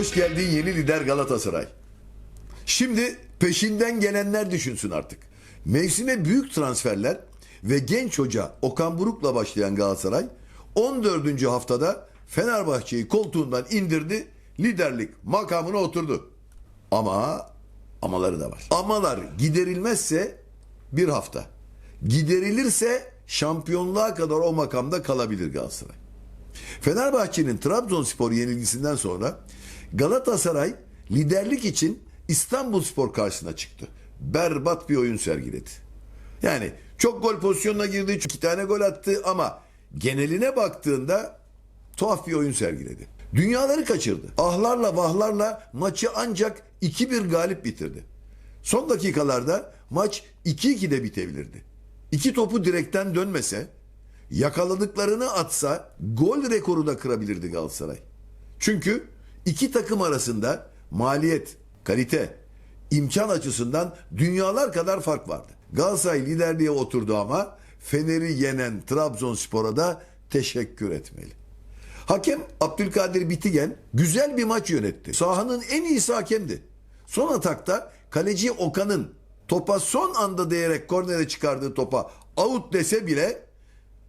Hoş geldin yeni lider Galatasaray. Şimdi peşinden gelenler düşünsün artık. Mevsime büyük transferler ve genç hoca Okan Buruk'la başlayan Galatasaray 14. haftada Fenerbahçe'yi koltuğundan indirdi, liderlik makamına oturdu. Ama amaları da var. Amalar giderilmezse bir hafta. Giderilirse şampiyonluğa kadar o makamda kalabilir Galatasaray. Fenerbahçe'nin Trabzonspor yenilgisinden sonra Galatasaray liderlik için İstanbulspor karşısına çıktı. Berbat bir oyun sergiledi. Yani çok gol pozisyonuna girdi, iki tane gol attı ama geneline baktığında tuhaf bir oyun sergiledi. Dünyaları kaçırdı. Ahlarla vahlarla maçı ancak 2-1 galip bitirdi. Son dakikalarda maç 2-2'de bitebilirdi. İki topu direkten dönmese, yakaladıklarını atsa gol rekoru da kırabilirdi Galatasaray. Çünkü iki takım arasında maliyet, kalite, imkan açısından dünyalar kadar fark vardı. Galatasaray liderliğe oturdu ama Fener'i yenen Trabzonspor'a da teşekkür etmeli. Hakem Abdülkadir Bitigen güzel bir maç yönetti. Sahanın en iyisi hakemdi. Son atakta kaleci Okan'ın topa son anda değerek kornere çıkardığı topa out dese bile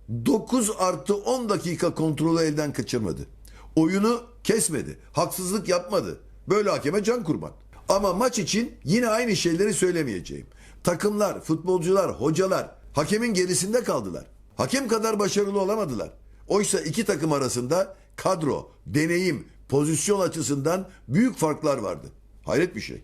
9 artı 10 dakika kontrolü elden kaçırmadı. Oyunu kesmedi. Haksızlık yapmadı. Böyle hakeme can kurban. Ama maç için yine aynı şeyleri söylemeyeceğim. Takımlar, futbolcular, hocalar hakemin gerisinde kaldılar. Hakem kadar başarılı olamadılar. Oysa iki takım arasında kadro, deneyim, pozisyon açısından büyük farklar vardı. Hayret bir şey.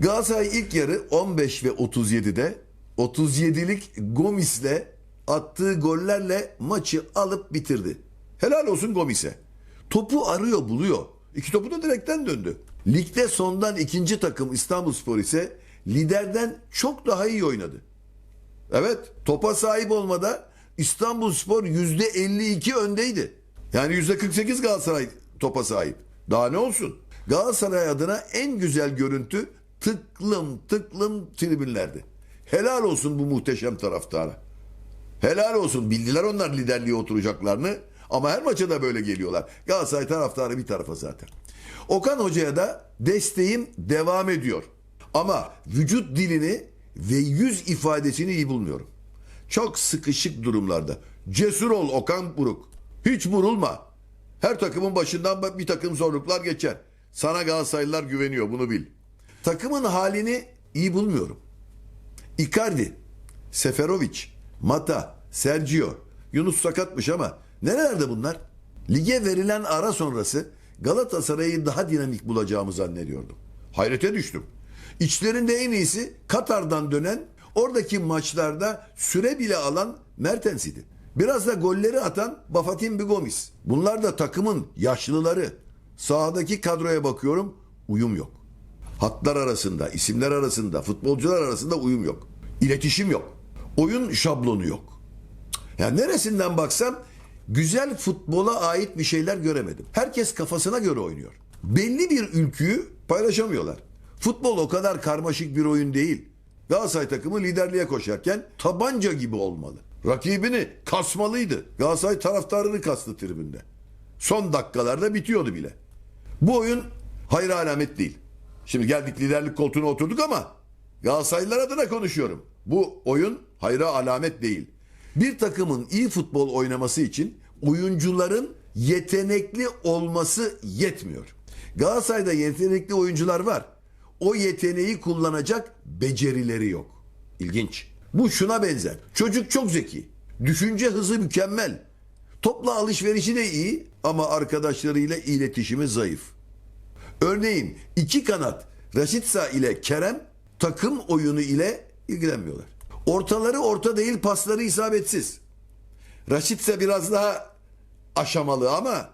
Galatasaray ilk yarı 15 ve 37'de 37'lik Gomis'le attığı gollerle maçı alıp bitirdi. Helal olsun Gomis'e. Topu arıyor buluyor. İki topu da direkten döndü. Ligde sondan ikinci takım İstanbulspor ise liderden çok daha iyi oynadı. Evet topa sahip olmada İstanbulspor %52 öndeydi. Yani %48 Galatasaray topa sahip. Daha ne olsun? Galatasaray adına en güzel görüntü tıklım tıklım tribünlerdi. Helal olsun bu muhteşem taraftara. Helal olsun bildiler onlar liderliğe oturacaklarını ama her maça da böyle geliyorlar. Galatasaray taraftarı bir tarafa zaten. Okan Hoca'ya da desteğim devam ediyor. Ama vücut dilini ve yüz ifadesini iyi bulmuyorum. Çok sıkışık durumlarda. Cesur ol Okan Buruk. Hiç vurulma. Her takımın başından bir takım zorluklar geçer. Sana Galatasaraylılar güveniyor bunu bil. Takımın halini iyi bulmuyorum. Icardi, Seferovic, Mata, Sergio, Yunus sakatmış ama nerelerde bunlar? Lige verilen ara sonrası Galatasaray'ı daha dinamik bulacağımı zannediyordum. Hayrete düştüm. İçlerinde en iyisi Katar'dan dönen, oradaki maçlarda süre bile alan Mertens idi. Biraz da golleri atan Bafatin Bigomis. Bunlar da takımın yaşlıları. Sahadaki kadroya bakıyorum, uyum yok. Hatlar arasında, isimler arasında, futbolcular arasında uyum yok. İletişim yok. Oyun şablonu yok. Yani neresinden baksam güzel futbola ait bir şeyler göremedim. Herkes kafasına göre oynuyor. Belli bir ülküyü paylaşamıyorlar. Futbol o kadar karmaşık bir oyun değil. Galatasaray takımı liderliğe koşarken tabanca gibi olmalı. Rakibini kasmalıydı. Galatasaray taraftarını kastı tribünde. Son dakikalarda bitiyordu bile. Bu oyun hayır alamet değil. Şimdi geldik liderlik koltuğuna oturduk ama Galatasaraylılar adına konuşuyorum. Bu oyun hayra alamet değil. Bir takımın iyi futbol oynaması için oyuncuların yetenekli olması yetmiyor. Galatasaray'da yetenekli oyuncular var. O yeteneği kullanacak becerileri yok. İlginç. Bu şuna benzer. Çocuk çok zeki. Düşünce hızı mükemmel. Topla alışverişi de iyi ama arkadaşlarıyla iletişimi zayıf. Örneğin iki kanat Raşitsa ile Kerem takım oyunu ile ilgilenmiyorlar. Ortaları orta değil pasları isabetsiz. Raşitsa biraz daha aşamalı ama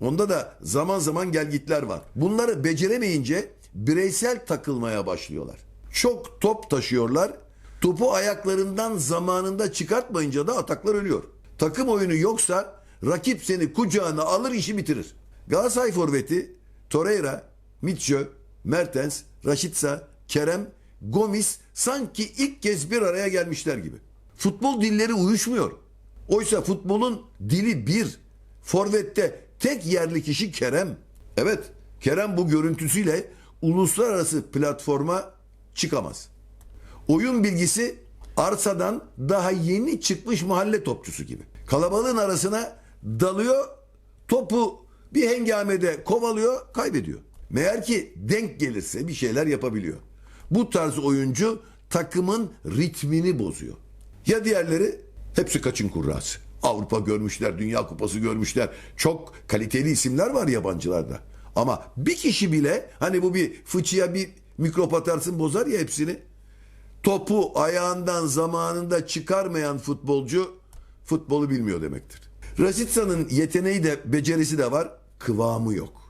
onda da zaman zaman gelgitler var. Bunları beceremeyince bireysel takılmaya başlıyorlar. Çok top taşıyorlar. Topu ayaklarından zamanında çıkartmayınca da ataklar ölüyor. Takım oyunu yoksa rakip seni kucağına alır işi bitirir. Galatasaray forveti Torreira, Mitchell, Mertens, Raşitsa, Kerem, Gomis sanki ilk kez bir araya gelmişler gibi. Futbol dilleri uyuşmuyor. Oysa futbolun dili bir. Forvette tek yerli kişi Kerem. Evet Kerem bu görüntüsüyle uluslararası platforma çıkamaz. Oyun bilgisi arsadan daha yeni çıkmış mahalle topçusu gibi. Kalabalığın arasına dalıyor, topu bir hengamede kovalıyor, kaybediyor. Meğer ki denk gelirse bir şeyler yapabiliyor. Bu tarz oyuncu takımın ritmini bozuyor. Ya diğerleri hepsi kaçın kurrası. Avrupa görmüşler, Dünya Kupası görmüşler. Çok kaliteli isimler var yabancılarda. Ama bir kişi bile hani bu bir fıçıya bir mikrop atarsın bozar ya hepsini. Topu ayağından zamanında çıkarmayan futbolcu futbolu bilmiyor demektir. Rasitsa'nın yeteneği de becerisi de var, kıvamı yok.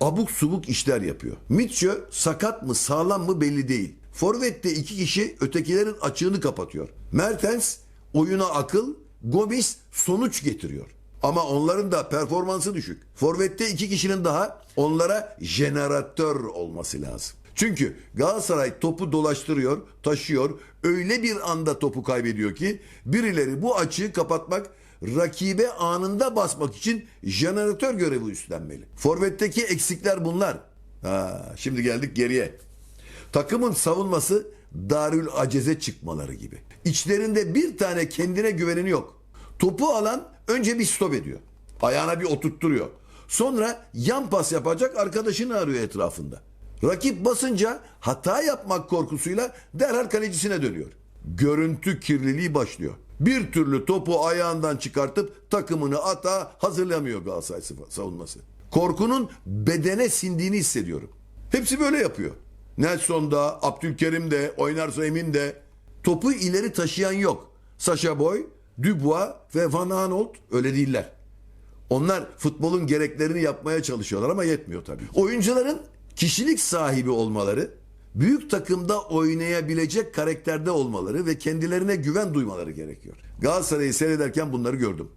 Abuk subuk işler yapıyor. Mitchell sakat mı sağlam mı belli değil. Forvet'te iki kişi ötekilerin açığını kapatıyor. Mertens oyuna akıl, Gomis sonuç getiriyor. Ama onların da performansı düşük. Forvet'te iki kişinin daha onlara jeneratör olması lazım. Çünkü Galatasaray topu dolaştırıyor, taşıyor. Öyle bir anda topu kaybediyor ki birileri bu açığı kapatmak, rakibe anında basmak için jeneratör görevi üstlenmeli. Forvet'teki eksikler bunlar. Ha, şimdi geldik geriye. Takımın savunması darül aceze çıkmaları gibi. İçlerinde bir tane kendine güvenini yok. Topu alan önce bir stop ediyor. Ayağına bir oturtturuyor. Sonra yan pas yapacak arkadaşını arıyor etrafında. Rakip basınca hata yapmak korkusuyla derhal kalecisine dönüyor. Görüntü kirliliği başlıyor. Bir türlü topu ayağından çıkartıp takımını ata hazırlamıyor Galatasaray savunması. Korkunun bedene sindiğini hissediyorum. Hepsi böyle yapıyor. Nelson da, Abdülkerim de, oynarsa Emin de. Topu ileri taşıyan yok. Sasha Boy, Dubois ve Van Aanholt öyle değiller. Onlar futbolun gereklerini yapmaya çalışıyorlar ama yetmiyor tabii. Oyuncuların kişilik sahibi olmaları, büyük takımda oynayabilecek karakterde olmaları ve kendilerine güven duymaları gerekiyor. Galatasaray'ı seyrederken bunları gördüm.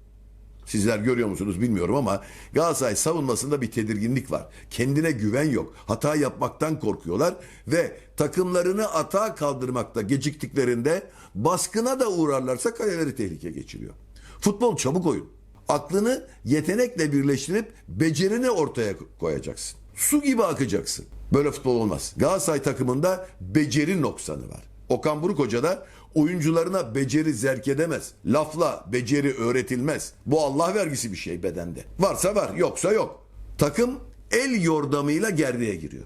Sizler görüyor musunuz bilmiyorum ama Galatasaray savunmasında bir tedirginlik var. Kendine güven yok. Hata yapmaktan korkuyorlar ve takımlarını atağa kaldırmakta geciktiklerinde baskına da uğrarlarsa kaleleri tehlike geçiriyor. Futbol çabuk oyun. Aklını yetenekle birleştirip becerini ortaya koyacaksın. Su gibi akacaksın. Böyle futbol olmaz. Galatasaray takımında beceri noksanı var. Okan Buruk Hoca da oyuncularına beceri zerk edemez. Lafla beceri öğretilmez. Bu Allah vergisi bir şey bedende. Varsa var, yoksa yok. Takım el yordamıyla gerdeğe giriyor.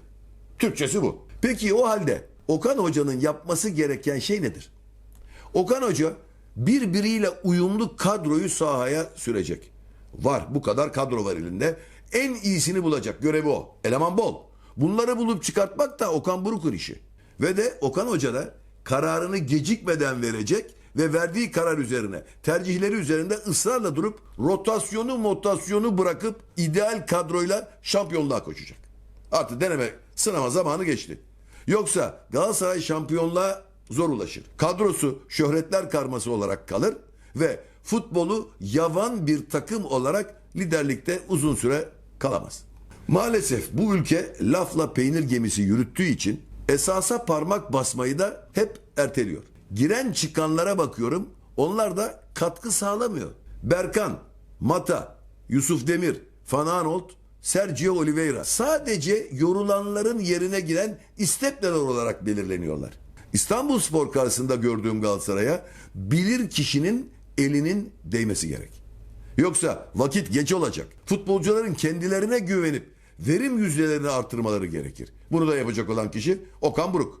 Türkçesi bu. Peki o halde Okan Hoca'nın yapması gereken şey nedir? Okan Hoca birbiriyle uyumlu kadroyu sahaya sürecek. Var bu kadar kadro var elinde. En iyisini bulacak görevi o. Eleman bol. Bunları bulup çıkartmak da Okan Buruk'un işi. Ve de Okan Hoca da kararını gecikmeden verecek ve verdiği karar üzerine, tercihleri üzerinde ısrarla durup rotasyonu motasyonu bırakıp ideal kadroyla şampiyonluğa koşacak. Artık deneme sınama zamanı geçti. Yoksa Galatasaray şampiyonluğa zor ulaşır. Kadrosu şöhretler karması olarak kalır ve futbolu yavan bir takım olarak liderlikte uzun süre kalamaz. Maalesef bu ülke lafla peynir gemisi yürüttüğü için esasa parmak basmayı da hep erteliyor. Giren çıkanlara bakıyorum onlar da katkı sağlamıyor. Berkan, Mata, Yusuf Demir, Van Aanholt, Sergio Oliveira sadece yorulanların yerine giren istepneler olarak belirleniyorlar. İstanbul Spor karşısında gördüğüm Galatasaray'a bilir kişinin elinin değmesi gerek. Yoksa vakit geç olacak. Futbolcuların kendilerine güvenip verim yüzdelerini artırmaları gerekir. Bunu da yapacak olan kişi Okan Buruk.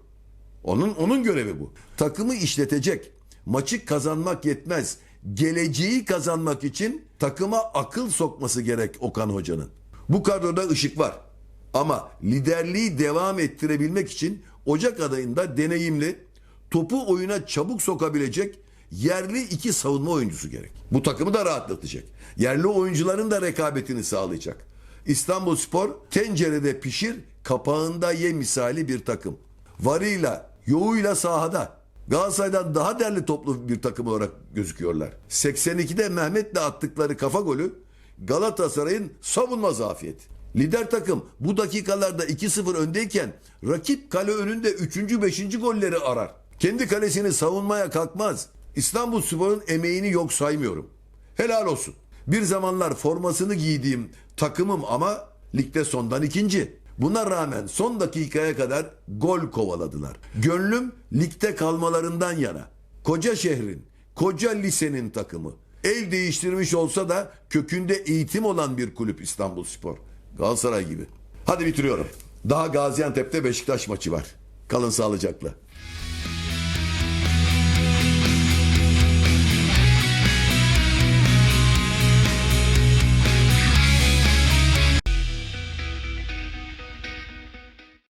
Onun onun görevi bu. Takımı işletecek. Maçı kazanmak yetmez. Geleceği kazanmak için takıma akıl sokması gerek Okan Hoca'nın. Bu kadroda ışık var. Ama liderliği devam ettirebilmek için Ocak adayında deneyimli, topu oyuna çabuk sokabilecek yerli iki savunma oyuncusu gerek. Bu takımı da rahatlatacak. Yerli oyuncuların da rekabetini sağlayacak. İstanbul Spor tencerede pişir, kapağında ye misali bir takım. Varıyla, yoğuyla sahada. Galatasaray'dan daha derli toplu bir takım olarak gözüküyorlar. 82'de Mehmet'le attıkları kafa golü Galatasaray'ın savunma zafiyeti. Lider takım bu dakikalarda 2-0 öndeyken rakip kale önünde 3. 5. golleri arar. Kendi kalesini savunmaya kalkmaz. İstanbul Spor'un emeğini yok saymıyorum. Helal olsun. Bir zamanlar formasını giydiğim takımım ama ligde sondan ikinci. Buna rağmen son dakikaya kadar gol kovaladılar. Gönlüm ligde kalmalarından yana. Koca şehrin, koca lisenin takımı. Ev değiştirmiş olsa da kökünde eğitim olan bir kulüp İstanbulspor. Galatasaray gibi. Hadi bitiriyorum. Daha Gaziantep'te Beşiktaş maçı var. Kalın sağlıcakla.